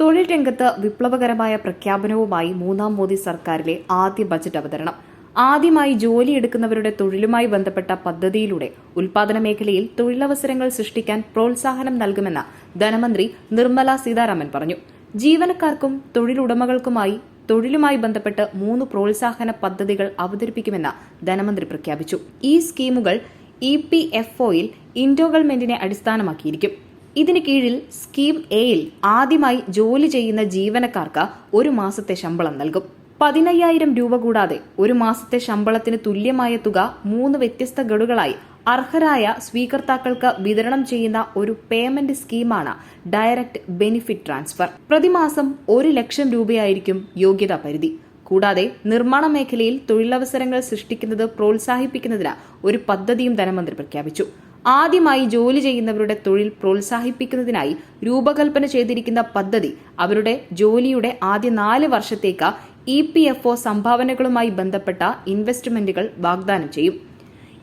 തൊഴിൽ രംഗത്ത് വിപ്ലവകരമായ പ്രഖ്യാപനവുമായി മൂന്നാം മോദി സർക്കാരിലെ ആദ്യ ബജറ്റ് അവതരണം. ആദ്യമായി ജോലിയെടുക്കുന്നവരുടെ തൊഴിലുമായി ബന്ധപ്പെട്ട പദ്ധതിയിലൂടെ ഉൽപാദന മേഖലയിൽ തൊഴിലവസരങ്ങൾ സൃഷ്ടിക്കാൻ പ്രോത്സാഹനം നൽകുമെന്ന് ധനമന്ത്രി നിർമ്മല സീതാരാമൻ പറഞ്ഞു. ജീവനക്കാർക്കും തൊഴിലുടമകൾക്കുമായി തൊഴിലുമായി ബന്ധപ്പെട്ട് മൂന്ന് പ്രോത്സാഹന പദ്ധതികൾ അവതരിപ്പിക്കുമെന്ന് ധനമന്ത്രി പ്രഖ്യാപിച്ചു. ഈ സ്കീമുകൾ ഇ പി എഫ് ഒയിൽ ഇൻഡോഗൾമെന്റിനെ അടിസ്ഥാനമാക്കിയിരിക്കും. ഇതിന് കീഴിൽ സ്കീം എയിൽ ആദ്യമായി ജോലി ചെയ്യുന്ന ജീവനക്കാർക്ക് ഒരു മാസത്തെ ശമ്പളം നൽകും. പതിനയ്യായിരം രൂപ കൂടാതെ ഒരു മാസത്തെ ശമ്പളത്തിന് തുല്യമായ തുക മൂന്ന് വ്യത്യസ്ത ഗഡുകളായി അർഹരായ സ്വീകർത്താക്കൾക്ക് വിതരണം ചെയ്യുന്ന ഒരു പേയ്മെന്റ് സ്കീമാണ് ഡയറക്റ്റ് ബെനിഫിറ്റ് ട്രാൻസ്ഫർ. പ്രതിമാസം ഒരു ലക്ഷം രൂപയായിരിക്കും യോഗ്യതാ പരിധി. കൂടാതെ നിർമ്മാണ മേഖലയിൽ തൊഴിലവസരങ്ങൾ സൃഷ്ടിക്കുന്നത് പ്രോത്സാഹിപ്പിക്കുന്നതിന് ഒരു പദ്ധതിയും ധനമന്ത്രി പ്രഖ്യാപിച്ചു. ആദ്യമായി ജോലി ചെയ്യുന്നവരുടെ തൊഴിൽ പ്രോത്സാഹിപ്പിക്കുന്നതിനായി രൂപകൽപ്പന ചെയ്തിരിക്കുന്ന പദ്ധതി അവരുടെ ജോലിയുടെ ആദ്യ നാല് വർഷത്തേക്ക് ഇ പി എഫ് ഒ സംഭാവനകളുമായി ബന്ധപ്പെട്ട ഇൻവെസ്റ്റ്മെന്റുകൾ വാഗ്ദാനം ചെയ്യും.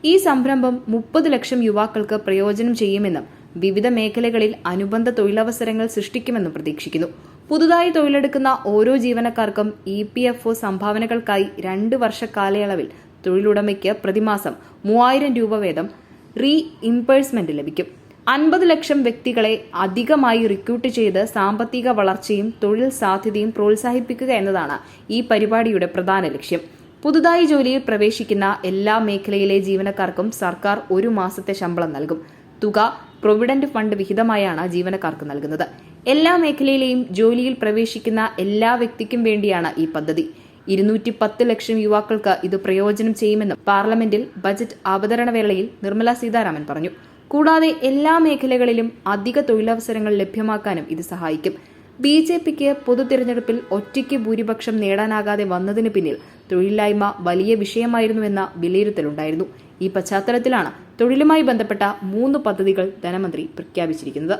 ഈ സംരംഭം മുപ്പത് ലക്ഷം യുവാക്കൾക്ക് പ്രയോജനം ചെയ്യുമെന്നും വിവിധ മേഖലകളിൽ അനുബന്ധ തൊഴിലവസരങ്ങൾ സൃഷ്ടിക്കുമെന്നും പ്രതീക്ഷിക്കുന്നു. പുതുതായി തൊഴിലെടുക്കുന്ന ഓരോ ജീവനക്കാർക്കും ഇ പി എഫ് ഒ സംഭാവനകൾക്കായി രണ്ട് വർഷ കാലയളവിൽ തൊഴിലുടമയ്ക്ക് പ്രതിമാസം മൂവായിരം രൂപ വീതം റീ ഇംപേഴ്സ്മെന്റ് ലഭിക്കും. അൻപത് ലക്ഷം വ്യക്തികളെ അധികമായി റിക്രൂട്ട് ചെയ്ത് സാമ്പത്തിക വളർച്ചയും തൊഴിൽ സാധ്യതയും പ്രോത്സാഹിപ്പിക്കുക എന്നതാണ് ഈ പരിപാടിയുടെ പ്രധാന ലക്ഷ്യം. പുതുതായി ജോലിയിൽ പ്രവേശിക്കുന്ന എല്ലാ മേഖലയിലെ ജീവനക്കാർക്കും സർക്കാർ ഒരു മാസത്തെ ശമ്പളം നൽകും. തുക പ്രൊവിഡന്റ് ഫണ്ട് വിഹിതമായാണ് ജീവനക്കാർക്ക് നൽകുന്നത്. എല്ലാ മേഖലയിലെയും ജോലിയിൽ പ്രവേശിക്കുന്ന എല്ലാ വ്യക്തിക്കും വേണ്ടിയാണ് ഈ പദ്ധതി. ഇരുന്നൂറ്റി പത്ത് ലക്ഷം യുവാക്കൾക്ക് ഇത് പ്രയോജനം ചെയ്യുമെന്നും പാർലമെന്റിൽ ബജറ്റ് അവതരണ വേളയിൽ നിർമ്മല സീതാരാമൻ പറഞ്ഞു. കൂടാതെ എല്ലാ മേഖലകളിലും അധിക തൊഴിലവസരങ്ങൾ ലഭ്യമാക്കാനും ഇത് സഹായിക്കും. ബി ജെ പിക്ക് പൊതു തിരഞ്ഞെടുപ്പിൽ ഒറ്റയ്ക്ക് ഭൂരിപക്ഷം നേടാനാകാതെ വന്നതിന് പിന്നിൽ തൊഴിലില്ലായ്മ വലിയ വിഷയമായിരുന്നുവെന്ന വിലയിരുത്തലുണ്ടായിരുന്നു. ഈ പശ്ചാത്തലത്തിലാണ് തൊഴിലുമായി ബന്ധപ്പെട്ട മൂന്ന് പദ്ധതികൾ ധനമന്ത്രി പ്രഖ്യാപിച്ചിരിക്കുന്നത്.